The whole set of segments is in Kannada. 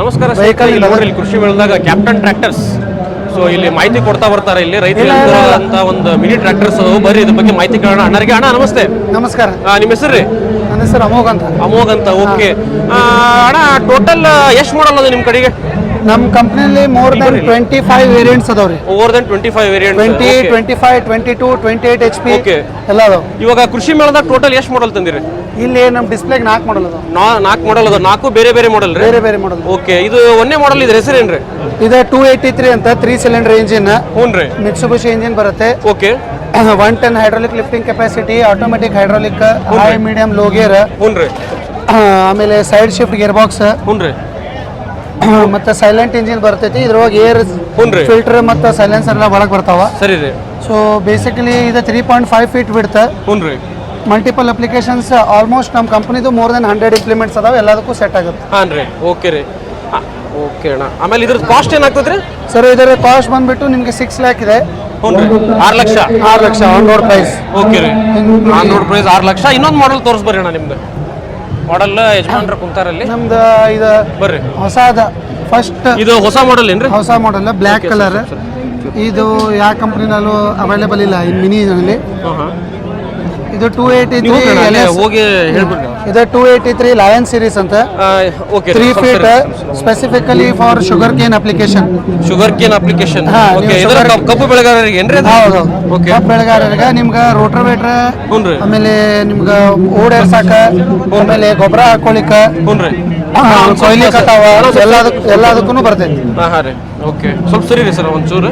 ನಮಸ್ಕಾರ ಸ್ನೇಹಿತರೆ, ಇಲ್ಲಿ ನೋಡ್ರಿ ಇಲ್ಲಿ ಕೃಷಿ ಮೇಳದಾಗ ಕ್ಯಾಪ್ಟನ್ ಟ್ರ್ಯಾಕ್ಟರ್ಸ್ ಸೊ ಇಲ್ಲಿ ಮಾಹಿತಿ ಕೊಡ್ತಾ ಬರ್ತಾರೆ. ಇಲ್ಲಿ ರೈತರು. ಅಂತ ಒಂದು ಮಿನಿ ಟ್ರ್ಯಾಕ್ಟರ್ಸ್ ಬರ್ರಿ ಇದ್ರ ಬಗ್ಗೆ ಮಾಹಿತಿ ಕೇಳೋಣ. ಅಣ್ಣರಿಗೆ ಅಣ್ಣ ನಮಸ್ತೆ. ನಮಸ್ಕಾರ. ನಿಮ್ಮ ಹೆಸರು ರೀ ನನ್ನ ಹೆಸರು ಅಮೋಘ್ ಅಂತ. ಅಮೋಘ್ ಅಂತ ಓಕೆ ಅಣ್ಣ ಟೋಟಲ್ ಎಷ್ಟು ಮಾಡಲ್ಲ ಅದು ನಿಮ್ಮ ಕಡೆಗೆ? ನಮ್ಮ ಕಂಪ್ನಿಯಲ್ಲಿ more than twenty five variants ಅದಾವ್ರಿ over than twenty five variant twenty twenty five twenty two twenty eight H P. ಎಲ್ಲ ಅದಾವ. ಇವಾಗ ಕೃಷಿ ಮೇಳದಾಗ ಟೋಟಲ್ ಎಷ್ಟು ಮಾಡಲ್ ತಂದಿರಿ? ಇಲ್ಲಿ ನಮ್ಮ ಡಿಸ್ಪ್ಲೇಗೆ ನಾಲ್ಕು ಮಾಡಲ್ ಅದಾವ. ನಾ ನಾಲ್ಕು ಮಾಡಲ್ ಅದ ನಾಲ್ಕು ಬೇರೆ ಬೇರೆ ಮಾಡಲ್ ರೀ? ಬೇರೆ ಬೇರೆ ಮಾಡಲ್ ಓಕೆ ಇದು ಒಂದೇ ಮಾಡಲ್ ಇದ್ರ ಹೆಸರೇನ್ರಿ ಇದು ಟೂ ಏಯ್ಟಿ ತ್ರೀ ಅಂತ ತ್ರೀ ಸಿಲಿಂಡರ್ ಇಂಜಿನ್ ಹ್ಞೂ ರೀ. ಮಿಟ್ಸುಬಿಶಿ ಇಂಜಿನ್ ಬರುತ್ತೆ. Okay one ten hydraulic lifting capacity automatic hydraulic high medium low gear ಹ್ಞೂ ರೀ. ಆಮೇಲೆ ಸೈಡ್ ಶಿಫ್ಟ್ ಗೇರ್ ಬಾಕ್ಸ್ ಹ್ಞೂ ರೀ. ಮತ್ತೆ ಸೈಲೆಂಟ್ ಇಂಜಿನ್ ಬರ್ತೈತಿ ಇದ್ರೊಳಗೆ ಏರ್. ಫಿಲ್ಟರ್ ಮತ್ತೆ ಸೈಲೆನ್ಸರ್ ಎಲ್ಲ ಒಳಗೆ ಬರ್ತಾವ. ಸರಿ ರೀ. ಸೊ ಬೇಸಿಕಲಿ ಇದು ತ್ರೀ ಪಾಯಿಂಟ್ ಫೈವ್ ಫೀಟ್ ಬಿಡ್ತ ಹ್ಞೂ ರೀ. ಮಲ್ಟಿಪಲ್ ಅಪ್ಲಿಕೇಶನ್ಸ್ ಆಲ್ಮೋಸ್ಟ್ ನಮ್ಮ ಕಂಪ್ನಿದು ಮೋರ್ ದೆನ್ ಹಂಡ್ರೆಡ್ ಇಂಪ್ಲಿಮೆಂಟ್ಸ್ ಅದಾವೆ ಎಲ್ಲದಕ್ಕೂ ಸೆಟ್ ಆಗುತ್ತೆ. ಹಾಂ ರೀ. ಓಕೆ ರೀ. ಓಕೆ ಅಣ್ಣ. ಆಮೇಲೆ ಇದ್ರ ಕಾಸ್ಟ್ ಏನಾಗ್ತದೆ ರೀ ಸರ್ ಇದರ ಕಾಸ್ಟ್ ಬಂದ್ಬಿಟ್ಟು ನಿಮಗೆ ಸಿಕ್ಸ್ ಲ್ಯಾಕ್ ಇದೆ. ಆರು ಲಕ್ಷ. ಆರು lakh on road price okay ರೀ. ಆನ್ ರೋಡ್ ಪ್ರೈಸ್ ಆರು ಲಕ್ಷ. ಇನ್ನೊಂದು ಮಾಡಲ್ ತೋರಿಸ್ಬರ್ರಿ ಅಣ್ಣ ನಿಮ್ದು. ಮಾಡಲ್ ಯಜಮಾನ್ರ ಕುಂತಾರಲ್ಲಿ ನಮ್ದು ಇದು ಬರ್ರಿ. ಹೊಸದ ಫಸ್ಟ್ ಇದು ಹೊಸ ಮಾಡೆಲ್ ಏನ್ರಿ? ಹೊಸ ಮಾಡೆಲ್ ಬ್ಲ್ಯಾಕ್ ಕಲರ್ ಇದು ಯಾವ ಕಂಪ್ನಿನಲ್ಲೂ ಅವೈಲೇಬಲ್ ಇಲ್ಲ ಇನ್ ಮಿನಿನಲ್ಲಿ ಇದು ಟೂ ಏಯ್ಟಿ ತ್ರೀ ಹೋಗಿ ಇದು two eighty three lion series ಅಂತ okay three feet specifically for sugarcane application sugarcane application ಕಬ್ಬು- ಬೆಳೆಗಾರರಿಗೆ ಏನ್ರಿ? ಹೌದು ಓಕೆ ಕಬ್ಬ್ ಬೆಳೆಗಾರರಿಗೆ ನಿಮ್ಗೆ ರೋಟ್ರವೇಟ್ರ ಹ್ಞೂ ರೀ. ಆಮೇಲೆ ನಿಮ್ಗೆ ಓಡ್ ಎರ್ಸಾಕ ಆಮೇಲೆ ಗೊಬ್ಬರ ಹಾಕೊಳಿಕ ಕೊಯ್ಲಿ ಕಟಾವ ಎಲ್ಲದಕ್ಕೂ ಎಲ್ಲದಕ್ಕೂ ಬರ್ತೈತಿ. ಹಾಂ ಹಾಂ ರೀ. ಓಕೆ ಸ್ವಲ್ಪ ಸರಿ ರೀ ಸರ್ ಒಂಚೂರು.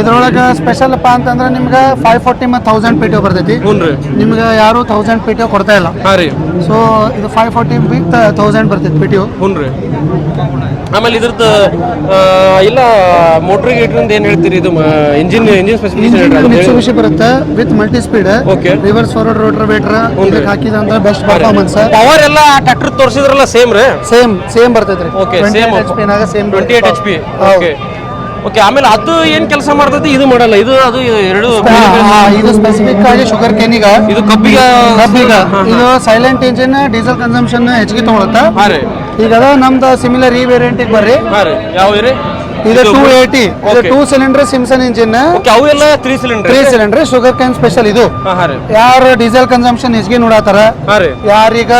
ಇದ್ರೊಳಗೆ ಸ್ಪೆಷಲ್ ಅಪ್ಪ ಅಂತಂದ್ರೆ ನಿಮ್ಗೆ ಫೈವ್ ಫೋರ್ಟಿ ಮತ್ತು ತೌಸಂಡ್ ಪಿ ಟಿ ಬರ್ತೈತಿ. ರೀ. ನಿಮ್ಗೆ ಯಾರು ತೌಸಂಡ್ ಪಿ ಟಿ ಕೊಡ್ತಾ ಇಲ್ಲ. ಹಾಂ ರೀ. ಸೊ ಇದು ಫೈವ್ ಫೋರ್ಟಿ ವಿತ್ ತೌಸಂಡ್ ಬರ್ತೈತಿ ಪಿ ಟಿ ಹ್ಞೂ ರೀ. ಆಮೇಲೆ ಇದ್ರದ್ದು ಇಲ್ಲ ಮೋಟ್ರ್ ಗೀಟ್ರಿಂದ ಏನು ಹೇಳ್ತೀರಿ ಇದು ಇಂಜಿನ್ ಇಂಜಿನ್ ಸ್ಪೆಸಿಫಿಕೇಶನ್ ಮಿಕ್ಸುಬಿಶಿ ಬರುತ್ತೆ with multi speed okay reverse forward rotor ವೇಟ್ರ್ ಇದಕ್ಕೆ ಹಾಕಿದಂದ್ರೆ ಬೆಸ್ಟ್ ಪರ್ಫಾರ್ಮೆನ್ಸ್ ಪವರ್ ಎಲ್ಲ ಟ್ರ್ಯಾಕ್ಟರ್ ತೋರಿಸಿದ್ರಲ್ಲ ಸೇಮ್ ರೀ? ಸೇಮ್ ಸೇಮ್ ಬರ್ತೈತ್ರಿ. Okay 28 same same twenty eight H P okay okay ಆಮೇಲೆ ಅದು ಏನ್ ಕೆಲಸ ಮಾಡ್ತೈತಿ? ಇದು ಮಾಡಲ್ಲ. ಇದು ಅದು ಎರಡು ಇದು ಸ್ಪೆಸಿಫಿಕ್ ಆಗಿ ಶುಗರ್ ಕೇನಿಗ ಇದು ಕಬ್ಬಿಗೆ ಕಬ್ಬಿಗ ಇದು ಸೈಲೆಂಟ್ ಇಂಜಿನ್ ಡೀಸೆಲ್ ಕನ್ಸಂಪ್ಷನ್ ಹೆಚ್ಚಿಗೆ ತಗೊಳತ್ತ? ಹಾಂ ರೀ. ಈಗ ಅದ ನಮ್ದು ಸಿಮಿಲರ್ ಈ ವೇರಿಯಂಟ್ ಬರ್ರಿ. ಹಾಂ ರೀ. ಯಾವ ರೀ? ಇದು ಟೂ ಏಯ್ಟಿ ಇದು. Two cylinder Simpson engine okay ಅವು ಎಲ್ಲ three cylinder three cylinder sugarcane special ಇದು. ಯಾರು ಡೀಸೆಲ್ ಕನ್ಸಂಪ್ಷನ್ ಹೆಚ್ಚಿಗೆ ನೋಡತ್ತಾರ ಯಾರೀಗ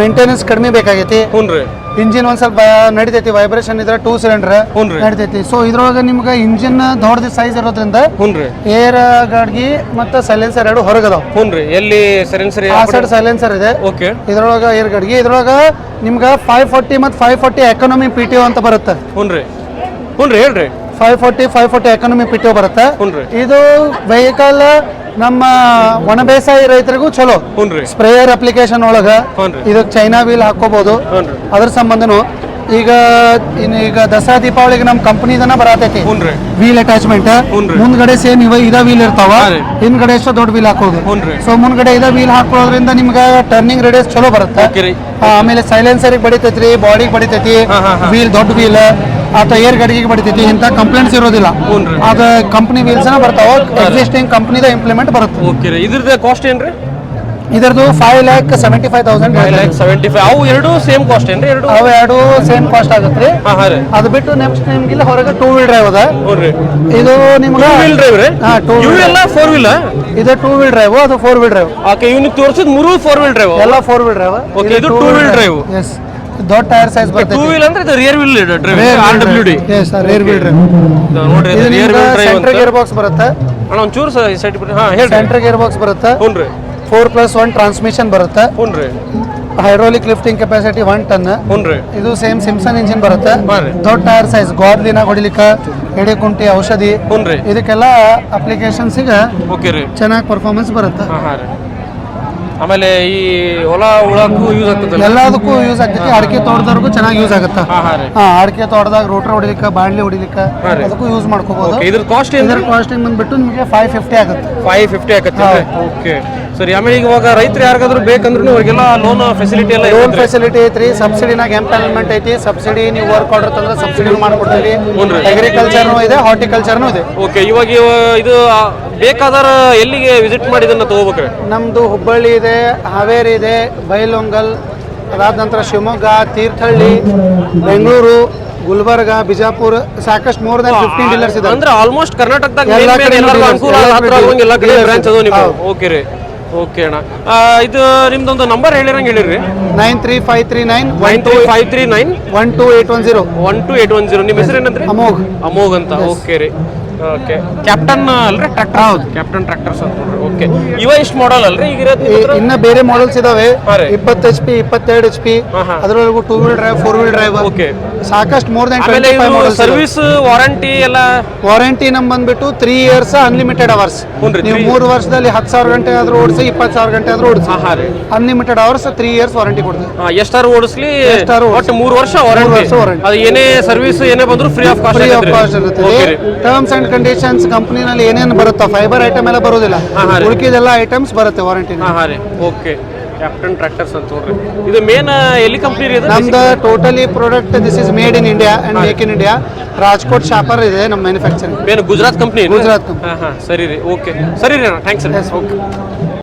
ಮೇಂಟೆನೆನ್ಸ್ ಕಡಿಮೆ ಬೇಕಾಗೈತಿ? ಹ್ಞೂ ಇಂಜಿನ್ ಒಂದ್ ಸ್ವಲ್ಪ ನಡಿತೈತಿ ವೈಬ್ರೇಷನ್ ಇದ್ರೆ ಟೂ ಸಿಲಿಂಡರ್ ಹ್ಞೂನ್ರಿ. ನಡಿತೈತಿ. ಸೊ ಇದ್ರೊಳಗ ನಿಮ್ಗೆ ಇಂಜಿನ್ ದೊಡ್ಡದ ಸೈಜ್ ಇರೋದ್ರಿಂದ ಹುನ್ರಿ ಏರ್ ಗಾಡ್ಗಿ ಮತ್ತೆ ಸೈಲೆನ್ಸರ್ ಎರಡು ಹೊರಗದಾವ. ಎಲ್ಲಿ ಆ ಸೈಡ್ ಸೈಲೆನ್ಸರ್ ಇದೆ. ಓಕೆ ಇದ್ರೊಳಗೆ ಏರ್ ಗಾಡ್ಗಿ. ಇದ್ರೊಳಗ ನಿಮ್ಗೆ ಫೈವ್ ಫಾರ್ಟಿ ಮತ್ತು five forty economy P T ಅಂತ ಬರುತ್ತೆ. ಹ್ಞೂ ರೀ. ಹ್ಞೂ ರೀ ಹೇಳ್ರಿ. Five forty five forty economy ಪಿಟ್ಟು ಬರುತ್ತೆ. ಇದು ವೆಹಿಕಲ್ ನಮ್ಮ ಒಣ ಬೇಸಾಯ ರೈತರಿಗೂ ಚಲೋ. ಸ್ಪ್ರೇಯರ್ ಅಪ್ಲಿಕೇಶನ್ ಒಳಗ. ಇದು ಇದಕ್ಕೆ ಚೈನಾ ವೀಲ್ ಹಾಕೋಬಹುದು. ಅದ್ರ ಸಂಬಂಧನು ಈಗ ಈಗ ದಸರಾ ದೀಪಾವಳಿಗೆ ನಮ್ಮ ಕಂಪನಿ ಬರತೈತಿ. Wheel attachment. ಮುಂದ್ಗಡೆ ಸೇಮ್ ಇವ ಇದ ವೀಲ್ ಇರ್ತಾವ. ಹಿಂದ್ಗಡೆ ಎಷ್ಟು ದೊಡ್ಡ ವೀಲ್ ಹಾಕೋದು. ಸೊ ಮುಂದ್ಗಡೆ ಇದ ವೀಲ್ ಹಾಕೋದ್ರಿಂದ ನಿಮ್ಗೆ ಟರ್ನಿಂಗ್ ರೇಡಿಯಸ್ ಚಲೋ ಬರುತ್ತೆ. ಆಮೇಲೆ ಸೈಲೆನ್ಸರಿಗೆ ಬಡಿತೈತ್ರಿ ಬಾಡಿಗೆ ಬಡಿತೈತಿ. ವೀಲ್ ದೊಡ್ಡ ವೀಲ್ ಅಥವಾ ಏರ್ ಗಡಿಗೆಗೆ ಬಡಿತೈತಿ ಇಂಥ ಕಂಪ್ಲೇಂಟ್ಸ್ ಇರೋದಿಲ್ಲ. ಅದು ಕಂಪ್ನಿ ವೀಲ್ಸ್ ಬರ್ತಾವ ಎಕ್ಸಿಸ್ಟಿಂಗ್ ಕಂಪ್ನಿದ ಇಂಪ್ಲಿಮೆಂಟ್ ಬರುತ್ತೆ. ಓಕೆ ಇದ್ರದ್ದು ಕಾಸ್ಟ್ ಏನ್ರಿ? ಇದರದು five lakh seventy five thousand five lakh seventy five ಅವು ಎರಡು ಸೇಮ್ ಕಾಸ್ಟ್ ಏನ್ರಿ? ಎರಡು? ಅವು ಎರಡು ಸೇಮ್ ಕಾಸ್ಟ್ ಆಗುತ್ತೆ ರೀ. ಅದು ಬಿಟ್ಟು ನೆಕ್ಸ್ಟ್ ನಿಮ್ಗಿಲ್ಲ ಹೊರಗೆ ಟೂ ವೀಲ್ ಡ್ರೈವ್ ಅದ. ಇದು ನಿಮ್ಗೆ ಟೂ ವೀಲ್ ಡ್ರೈವ್ ರೀ? ಹಾ, two ಇವು ಎಲ್ಲ ಫೋರ್ ವೀಲ್ ಇದು ಟೂ ವೀಲ್ ಡ್ರೈವ್ ಅದು ಫೋರ್ ವೀಲ್ ಡ್ರೈವ್ ಓಕೆ ಇವ್ನಿಗೆ ತೋರಿಸಿದ ಮೂರು ಫೋರ್ ವೀಲ್ ಡ್ರೈವ್ ಎಲ್ಲ ಫೋರ್ ವೀಲ್ ಡ್ರೈವ್ ಓಕೆ ಇದು ಟೂ ವೀಲ್ ಡ್ರೈವ್ ಎಸ್ ದೊಡ್ಡ ಟೈರ್ ಸೈಜ್ ಟೂ ವೀಲ್ ಅಂದ್ರೆ ಇದು rear wheel drive R W D yes rear wheel drive ನೋಡ್ರಿ ಇದು rear wheel drive centre gear box ಬರುತ್ತೆ. ಅಣ್ಣ ಒಂಚೂರು ಸೈಡ್ ಬಿಟ್ಟು ಹಾ ಹೇಳಿ ಸೆಂಟರ್ ಗೇರ್ ಬಾಕ್ಸ್ ಬರುತ್ತೆ. ಹ್ಞೂ ರೀ. ಫೋರ್ ಪ್ಲಸ್ ಒನ್ ಟ್ರಾನ್ಸ್ಮಿಷನ್ ಬರುತ್ತೆ. ಹ್ಞೂ ರೀ. Hydraulic lifting capacity one ton ಹ್ಞೂ ರೀ. ಇದು ಸೇಮ್ ಸಿಮ್ಸನ್ ಇಂಜಿನ್ ಬರುತ್ತೆ. ದೊಡ್ಡ ಟೈರ್ ಸೈಜ್ ಗೋದ್ಲಿನ ಹೊಡಿಲಿಕ್ಕ ಎಡೆ ಕುಂಟಿ ಔಷಧಿ. ಇದಕ್ಕೆಲ್ಲ ಅಪ್ಲಿಕೇಶನ್ಸಿಗೆ ರೀ. ಚೆನ್ನಾಗಿ ಪರ್ಫಾರ್ಮೆನ್ಸ್ ಬರುತ್ತೆ. ಹಾಂ ರೀ. ಆಮೇಲೆ ಈ ಹೊಲ ಉಳಕ್ಕೂ ಯೂಸ್ ಆಗ್ತದೆ ಎಲ್ಲದಕ್ಕೂ ಯೂಸ್ ಆಗ್ತೈತಿ. ಅಡಿಕೆ ತೋಟದವ್ರಿಗೂ ಚೆನ್ನಾಗಿ ಯೂಸ್ ಆಗುತ್ತೆ? ಹಾಂ ಅಡಿಕೆ ತೋಟದಾಗ ರೋಟರ್ ಹೊಡಿಲಿಕ್ಕೆ ಬಾಣಲಿ ಹೊಡಿಲಿಕ್ಕೆ ಅದಕ್ಕೂ ಯೂಸ್ ಮಾಡ್ಕೋಬಹುದು ಇದ್ರ ಕಾಸ್ಟ್ ಇದರ ಕಾಸ್ಟಿಂಗ್ ಬಂದ್ಬಿಟ್ಟು ನಿಮಗೆ ಫೈವ್ ಫಿಫ್ಟಿ ಆಗುತ್ತೆ. ಫೈವ್ ಫಿಫ್ಟಿ ಆಗುತ್ತೆ ಓಕೆ ಸರಿ ಆಮೇಲೆ ಈಗ ಇವಾಗ ರೈತರು ಯಾರಿಗಾದ್ರೂ ಬೇಕಂದ್ರೂ ಅವ್ರಿಗೆಲ್ಲ ಲೋನ್ ಫೆಸಿಲಿಟಿ ಎಲ್ಲ ಲೋನ್ ಫೆಸಿಲಿಟಿ ಐತ್ರಿ ಸಬ್ಸಿಡಿನಾಗ ಎಂಪ್ಲಾಯ್ಮೆಂಟ್ ಐತಿ ಸಬ್ಸಿಡಿ ನೀವು ವರ್ಕ್ ಆರ್ಡರ್ ತಂದ್ರೆ ಸಬ್ಸಿಡಿ ಮಾಡ್ಕೊಡ್ತೀವಿ. ಅಗ್ರಿಕಲ್ಚರ್ ಅಗ್ರಿಕಲ್ಚರ್ನು ಇದೆ ಹಾರ್ಟಿಕಲ್ಚರ್ನು ಇದೆ. ಓಕೆ ಇವಾಗ ಇವ- ಇದು ಬೇಕಾದಾರ ಎಲ್ಲಿಗೆ ವಿಸಿಟ್ ಮಾಡಿ ಇದನ್ನ ತಗೋಬೇಕು ನಮ್ದು ಹುಬ್ಬಳ್ಳಿ ಇದೆ ಹಾವೇರಿ ಇದೆ ಬೈಲೊಂಗಲ್ ಅದಾದ ನಂತರ ಶಿವಮೊಗ್ಗ ತೀರ್ಥಹಳ್ಳಿ ಬೆಂಗಳೂರು ಗುಲ್ಬರ್ಗ ಬಿಜಾಪುರ ಸಾಕಷ್ಟು ಮೋರ್ ದನ್ ಫಿಫ್ಟೀನ್ ಡೀಲರ್ಸ್ ಇದೆ ಅಂದ್ರೆ ಆಲ್ಮೋಸ್ಟ್ ಕರ್ನಾಟಕದಾಗ ಎಲ್ಲಾ ಕಡೆ ಅನುಕೂಲ ಎಲ್ಲಾ ಕಡೆ ಬ್ರಾಂಚ್ ನಿಮ್ಮ ಓಕೆ ರೀ. ಓಕೆ ಅಣ್ಣ. ಆ, ಇದು ನಿಮ್ದೊಂದು ನಂಬರ್ ಹೇಳಿರಂಗೆ ಹೇಳಿರಿ nine three five three nine nine two five three nine one two eight one zero. One two eight one zero. ನಿಮ್ಮ ಹೆಸರು ಏನಂದ್ರಿ? ಅಮೋಘ್. ಅಮೋಘ್ ಅಂತ. ಓಕೆ ರೀ. ಓಕೆ. ಕ್ಯಾಪ್ಟನ್ ಅಲ್ರಿ? ಟ್ರ್ಯಾಕ್ಟರ್ ಹೌದು ಕ್ಯಾಪ್ಟನ್ ಟ್ರ್ಯಾಕ್ಟರ್ಸ್ ಅಂತ ನೋಡ್ರಿ. ಓಕೆ. ಇವ ಇಷ್ಟು ಮಾಡಲ್ ಅಲ್ರಿ? ಈಗ ಇರೋದು ನಿಮ್ಮ ಹತ್ರ? ಇನ್ನ ಬೇರೆ ಮಾಡೆಲ್ಸ್ ಇದಾವೆ. ಹಾ ರೀ. ಇಪ್ಪತ್ತು ಎಚ್ ಪಿ ಇಪ್ಪತ್ತೆರಡು ಎಚ್ ಪಿ ಹಾ, ಹಾ. ಅದರೊಳಗೂ two wheel drive four wheel drive okay. ಸಾಕಷ್ಟು ಮೋರ್ ದನ್ ಆಮೇಲೆ ಟ್ವೆಂಟಿ ಫೈವ್ ಇದು ಮಾಡಲ್ಸ್ ಸರ್ವಿಸ್ ವಾರಂಟಿ ಎಲ್ಲ? ವಾರಂಟಿ ನಮ್ ಬಂದ್ಬಿಟ್ಟು ತ್ರೀ ಇಯರ್ಸ್ ಅನ್ಲಿಮಿಟೆಡ್ ಅವರ್ಸ್ ಹ್ಞೂನ್ರಿ, ನೀವು three- ಮೂರು ವರ್ಷದಲ್ಲಿ ಹತ್ತು ಸಾವಿರ ಗಂಟೆ ಆದ್ರೂ ಓಡಿಸಿ ಇಪ್ಪತ್ತು ಸಾವಿರ ಗಂಟೆ ಆದ್ರೂ ಓಡಿಸಿ. ಹಾ ಹಾ ರೀ. Unlimited hours three years warranty ಕೊಡ್ತೀವಿ. ಹಾ, ಎಷ್ಟಾರು ಓಡಿಸ್ಲಿ ಎಷ್ಟಾರು. ಒಟ್ಟು ಮೂರು ವರ್ಷ ಮೂರು ವಾರಂಟಿ ವರ್ಷ warranty. ಅದು ಏನೇ ಸರ್ವಿಸ್ ಏನೇ ಬಂದ್ರು free of cost free of cost ಇರುತ್ತೆ ಟರ್ಮ್ಸ್ ಅಂಡ್ ಕಂಡೀಷನ್ಸ್ ಕಂಪ್ನಿನಲ್ಲಿ ಏನೇನು ಬರುತ್ತಾ ಫೈಬರ್ ಐಟಮ್ ಎಲ್ಲ ಬರೋದಿಲ್ಲ. ಉಳಿಕಿದೆಲ್ಲ ಐಟಮ್ಸ್ ಬರುತ್ತೆ ವಾರಂಟಿ ಹಾಂ ಹಾ ರೀ. ಓಕೆ ಕ್ಯಾಪ್ಟನ್ ಟ್ರ್ಯಾಕ್ಟರ್ಸ್ ಅಂತ ನೋಡ್ರಿ. ಇದು ಮೇನ್ ಎಲ್ಲಿ ಕಂಪ್ನಿ ರೀ ನಮ್ದು totally product this is made in India and make in India Rajkot shopper ಇದೆ ನಮ್ಮ manufacturing main Gujarat company Gujarat ಹಾಂ ಸರಿ ರೀ. ಓಕೆ ಸರಿ ರೀ ಥ್ಯಾಂಕ್ಸ್ ಓಕೆ